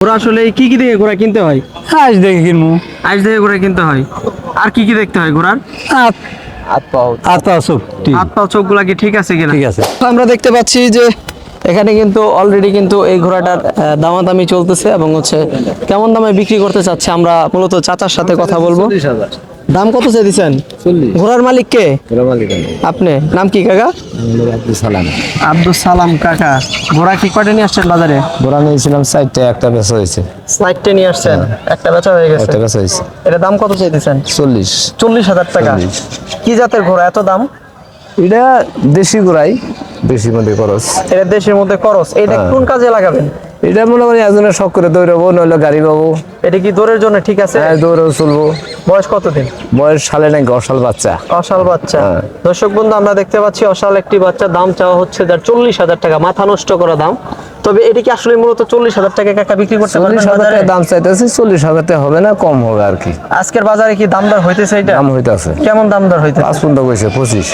ঘোড়া আসলে কি কি দেখে ঘোড়া কিনতে হয়? আজ দেখে কিনবো। আজ দেখে ঘোড়া কিনতে হয়। আর কি কি দেখতে হয় ঘোড়ার? হাত। হাত পা চোখ। হাত পা চোখগুলা কি ঠিক আছে কিনা? ঠিক আছে। আমরা দেখতে পাচ্ছি যে এখানে কিন্তু অলরেডি কিন্তু এই ঘোড়াটার আহ, দামাদামি চলতেছে এবং হচ্ছে কেমন দামে বিক্রি করতে চাচ্ছে আমরা মূলত চাচার সাথে কথা বলব। দাম কত চেয়ে দিচ্ছেন ঘোড়ার মালিক কে? আপনি? নাম কি কাকা? আব্দুল সালাম। কাকা। ঘোড়া কি কয়টা নিয়ে আসছেন বাজারে? ঘোড়া নিয়েছিলাম সাইডটা একটা বেচা হয়েছে। সাইডটা নিয়ে আসছেন? একটা বেচা হয়ে গেছে? একটা বেচা হয়েছে। এটা দাম কত চেয়ে দিচ্ছেন চল্লিশ। চল্লিশ হাজার টাকা। কি জাতের ঘোড়া? এত দাম? এটা দেশি ঘোড়াই দেশি মধ্যে খরচ। এটা দেশের মধ্যে খরচ। এটা হ্যাঁ। কোন কাজে লাগাবেন? এটা মনে করি একজনের শখ করে দৌড়াবো নইলে গাড়ি পাবো। এটা কি দৌড়ের জন্য ঠিক আছে? হ্যাঁ দৌড়েও চলবো। বয়স কতদিন? বয়স সালে নাকি অসাল বাচ্চা। অসাল বাচ্চা। হ্যাঁ। দর্শক বন্ধু আমরা দেখতে পাচ্ছি অসাল একটি বাচ্চা। দাম চাওয়া হচ্ছে যার চল্লিশ হাজার টাকা মাথা নষ্ট করা দাম। তবে এটি কি আসলে মূলত চল্লিশ হাজার টাকা কাকা বিক্রি করতে চল্লিশ হাজার দাম চাইতেছি চল্লিশ হাজার টাকা হবে না কম হবে আর কি। আজকের বাজারে কি দাম দর হইতেছে এটা? দাম হইতেছে। কেমন দাম দর হইতেছে? পাঁচ কইছে পঁচিশ।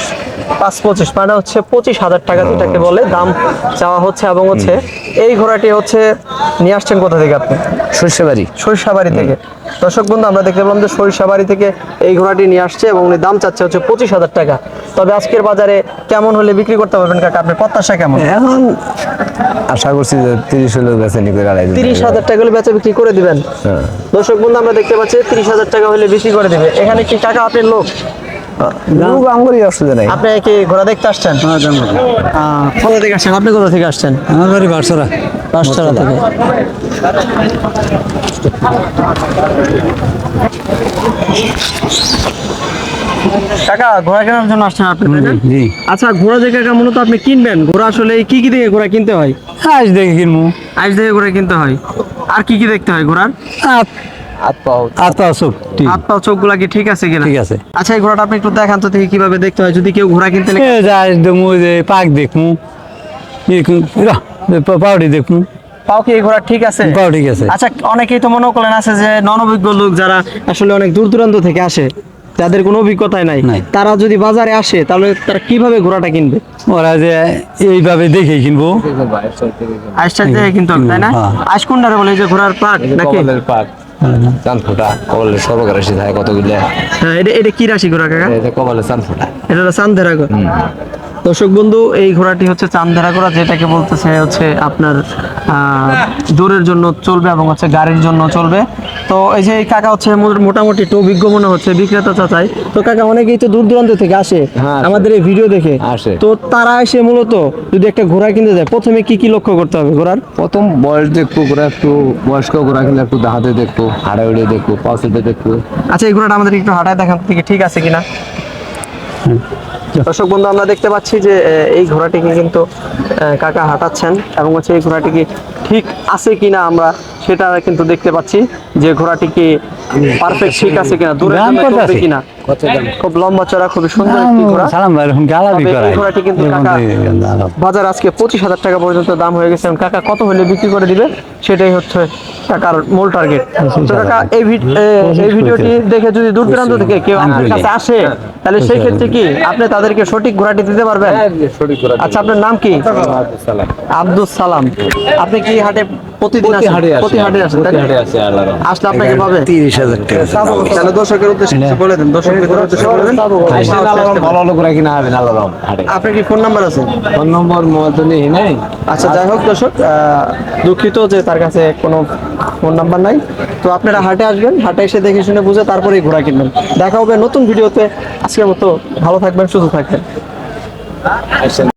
পাঁচ পঁচিশ মানে হচ্ছে পঁচিশ হাজার টাকা যেটাকে বলে দাম চাওয়া হচ্ছে এবং হচ্ছে এই ঘোড়াটি হচ্ছে নিয়ে আসছেন কোথা থেকে আপনি? সরিষাবাড়ি। সরিষাবাড়ি থেকে। দর্শক বন্ধু আমরা দেখতে পেলাম যে সরিষাবাড়ি থেকে এই ঘোড়াটি নিয়ে আসছে এবং উনি দাম চাচ্ছে হচ্ছে পঁচিশ হাজার টাকা। তবে আজকের বাজারে কেমন হলে বিক্রি করতে পারবেন কাকা? আপনার প্রত্যাশা কেমন? এখন আশা করছি যে তিরিশ হলে বেছে নিবে তিরিশ হাজার টাকা হলে বেচা বিক্রি করে দিবেন। হ্যাঁ। দর্শক বন্ধু আমরা দেখতে পাচ্ছি তিরিশ হাজার টাকা হলে বেশি করে দিবে। এখানে কি টাকা আপনার লোক? অসুবিধা নাই আপনি কি ঘোড়া দেখতে আসছেন? কোথা থেকে আসছেন? আপনি কোথা থেকে আসছেন? আমার বাড়ি বারসরা পাঁচতলা থেকে। কাকা ঘোড়া কেনার জন্য আসছেন আপনি জি আচ্ছা ঘোড়া দেখে কাকা মূলত আপনি কিনবেন। ঘোড়া আসলে কি কি দেখে ঘোড়া কিনতে হয়? আজ দেখে কিনবো। আজ দেখে ঘোড়া কিনতে হয়। আর কি কি দেখতে হয় ঘোড়ার? কি ঠিক আছে কিনা? ঠিক আছে। আচ্ছা এই ঘোড়াটা আপনি একটু দেখান তো দেখি কীভাবে দেখতে হয়। যদি কেউ ঘোড়া কিনতে এ যাই যে পাক দেখমু। পাউডি দেখমু। পাও কি ঘোড়া ঠিক আছে? পাও ঠিক আছে। আচ্ছা অনেকেই তো মনে করেন আছে যে নন লোক যারা আসলে অনেক দূর দূরান্ত থেকে আসে যাদের কোনো অভিজ্ঞতাই নাই। নাই। তারা যদি বাজারে আসে তাহলে তারা কীভাবে ঘোড়াটা কিনবে? ওরা যে এইভাবে দেখে কিনবো। আইসটা দেখে কিন্তু হবে, তাই না? হ্যাঁ। আইস কোনটারে বলে? যে ঘোড়ার পাক নাকি? পাক। চান ফোটা সর্বক রাশি থাকে কতগুলো হ্যাঁ এটা এটা কি রাশি ঘোড়া কাকা? এটা কবলের চাঁদ ফোটা। এটা চান্দেরা ঘোড়া দর্শক বন্ধু এই ঘোড়াটি হচ্ছে চান্দেরা ঘোড়া যেটাকে বলতেছে হচ্ছে আপনার দৌড়ের জন্য চলবে এবং হচ্ছে গাড়ির জন্য চলবে। তো এই যে কাকা হচ্ছে মোটামুটি একটু অভিজ্ঞ মনে হচ্ছে বিক্রেতা চাচাই। তো কাকা অনেকেই তো দূর দূরান্ত থেকে আসে হ্যাঁ, আমাদের এই ভিডিও দেখে। আসে। তো তারা এসে মূলত যদি একটা ঘোড়া কিনতে যায় প্রথমে কি কি লক্ষ্য করতে হবে ঘোড়ার? প্রথম বয়স দেখব ঘোরা একটু বয়স্ক ঘোরা কিনা একটু দাহাতে দেখব হাড়ে উড়ে দেখব পাউসেতে দেখব। আচ্ছা এই ঘোড়াটা আমাদের একটু হাঁটায় দেখান থেকে ঠিক আছে কিনা। দর্শক বন্ধু আমরা দেখতে পাচ্ছি যে আহ, এই ঘোড়াটিকে কিন্তু আহ, কাকা হাঁটাচ্ছেন এবং হচ্ছে এই ঘোড়াটিকে ঠিক আছে কিনা আমরা সেটা কিন্তু দেখতে পাচ্ছি যে ঘোড়াটিকে পারফেক্ট ঠিক আছে কিনা আছে? কিনা খুব লম্বা চড়া খুবই সুন্দর একটি ঘোড়া। সালাম ভাই এরকম গালাবি তবে এই ঘোড়াটি কিন্তু কাকা বাজার আজকে পঁচিশ হাজার টাকা পর্যন্ত দাম হয়ে গেছে। কাকা কত হলে বিক্রি করে দিবে? সেটাই হচ্ছে কাকার মূল টার্গেট তো কাকা এই এই ভিডিওটি দেখে যদি দূর দূরান্ত থেকে কেউ আপনার কাছে আসে তাহলে সেই ক্ষেত্রে কি আপনি তাদেরকে সঠিক ঘোড়াটি দিতে পারবেন? আচ্ছা আপনার নাম কি? আব্দুল সালাম। আপনি কি হাটে প্রতিদিন আসেন? প্রতি হাটে আসেন আসলে আপনাকে পাবে? তিরিশ হাজার টাকা। তাহলে দর্শকের উদ্দেশ্যে বলে দেন দেন ভালো ভালো ঘোরা কিনা হবে আল্লাহর আপনার কি ফোন নাম্বার আছে? ফোন নম্বর মোবাইল তো নেই নাই। আচ্ছা যাই হোক দর্শক দুঃখিত যে তার কাছে কোনো ফোন নাম্বার নাই। তো আপনারা হাটে আসবেন হাটে এসে দেখে শুনে বুঝে তারপরেই ঘোড়া কিনবেন। দেখা হবে নতুন ভিডিওতে। আজকের মতো ভালো থাকবেন সুস্থ থাকবেন।